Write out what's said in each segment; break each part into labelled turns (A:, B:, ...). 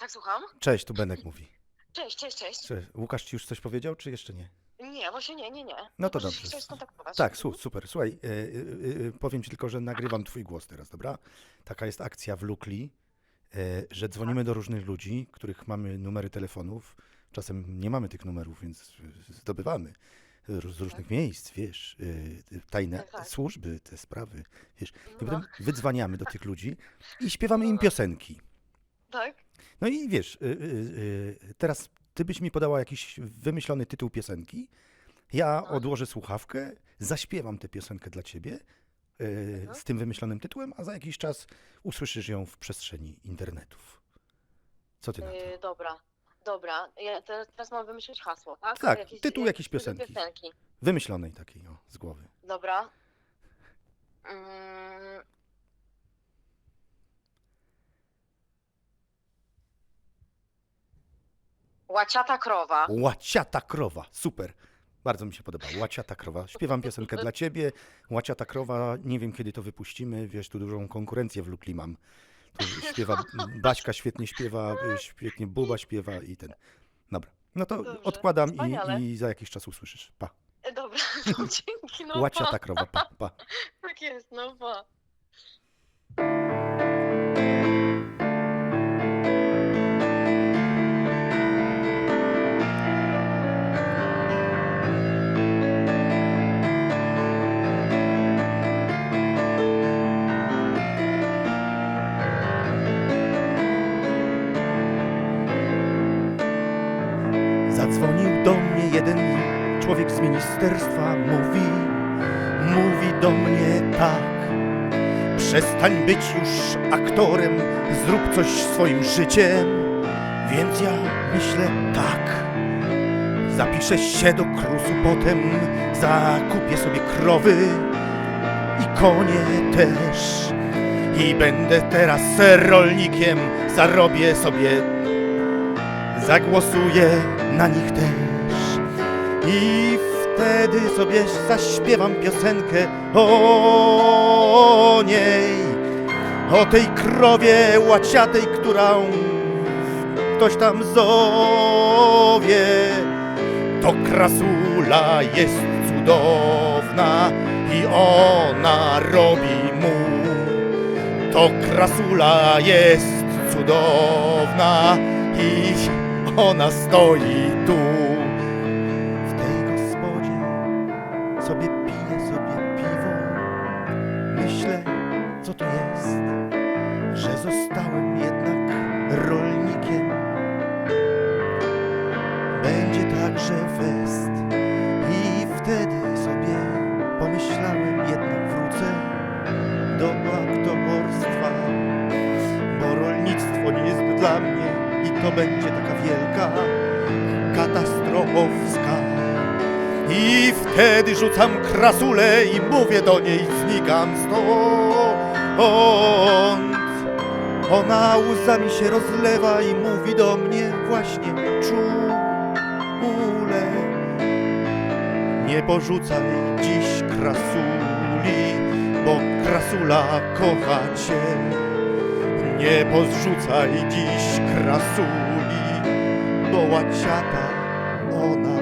A: Tak, słucham.
B: Cześć, tu Benek mówi.
A: Cześć, cześć, cześć.
B: Łukasz ci już coś powiedział, czy jeszcze nie?
A: Nie, właśnie nie, nie, nie.
B: No to
A: Proszę się
B: dobrze.
A: chciałeś skontaktować.
B: Tak, su, super. Słuchaj, e, e, e, powiem ci tylko, że nagrywam twój głos teraz, dobra? Taka jest akcja w Lukli, że dzwonimy do różnych ludzi, których mamy numery telefonów. Czasem nie mamy tych numerów, więc zdobywamy r- z różnych miejsc, wiesz, tajne
A: Tak, tak.
B: służby, te sprawy, wiesz. I
A: No.
B: potem wydzwaniamy do tych ludzi i śpiewamy im piosenki.
A: Tak?
B: No i wiesz, y, y, y, teraz ty byś mi podała jakiś wymyślony tytuł piosenki, ja
A: No.
B: odłożę słuchawkę, zaśpiewam tę piosenkę dla ciebie y,
A: Mhm.
B: z tym wymyślonym tytułem, a za jakiś czas usłyszysz ją w przestrzeni internetów. Co ty na to?
A: Yy, dobra, dobra. Ja te- teraz mam wymyślić hasło, tak?
B: Tak,
A: Jakiś-
B: tytuł jakiejś piosenki. Wymyślonej takiej, o, z głowy.
A: Dobra. Mm. Łaciata krowa.
B: Łaciata krowa, super. Bardzo mi się podoba. Łaciata krowa. Śpiewam piosenkę dla ciebie. Łaciata krowa, nie wiem kiedy to wypuścimy. Wiesz, tu dużą konkurencję w Lukli mam. Tu śpiewa, Baśka świetnie śpiewa, świetnie Buba śpiewa i ten. Dobra. No to
A: Dobrze,
B: odkładam
A: wspaniale.
B: i, i za jakiś czas usłyszysz. Pa.
A: E, Dobra, no dzięki, no
B: Łaciata
A: pa.
B: krowa, pa, pa.
A: Tak jest, no pa.
B: Jeden człowiek z ministerstwa, mówi, mówi do mnie tak. Przestań być już aktorem, zrób coś swoim życiem. Więc ja myślę tak. Zapiszę się do krusu, potem zakupię sobie krowy i konie też. I będę teraz rolnikiem, zarobię sobie zagłosuję na nich też. I wtedy sobie zaśpiewam piosenkę o niej, o tej krowie łaciatej, którą ktoś tam zowie. To krasula jest cudowna i ona robi mu. To krasula jest cudowna i ona stoi tu. Także fest i wtedy sobie pomyślałem, jednak wrócę do aktorstwa, bo rolnictwo nie jest dla mnie i to będzie taka wielka katastrofska. I wtedy rzucam krasulę i mówię do niej, znikam stąd. Ona łzami się rozlewa i mówi do mnie właśnie czule. Nie porzucaj dziś krasuli, bo krasula kocha cię. Nie porzucaj dziś krasuli, bo łaciata ona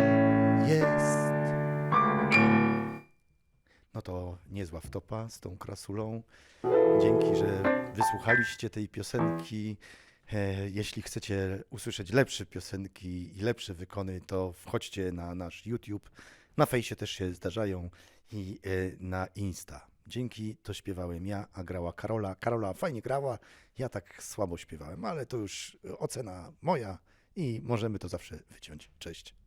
B: jest. No to niezła wtopa z tą krasulą. Dzięki, że wysłuchaliście tej piosenki. E, Jeśli chcecie usłyszeć lepsze piosenki i lepsze wykony, to wchodźcie na nasz YouTube. Na fejsie też się zdarzają i e, na Insta. Dzięki, to śpiewałem ja, a grała Karola. Karola fajnie grała, ja tak słabo śpiewałem, ale to już ocena moja i możemy to zawsze wyciąć. Cześć.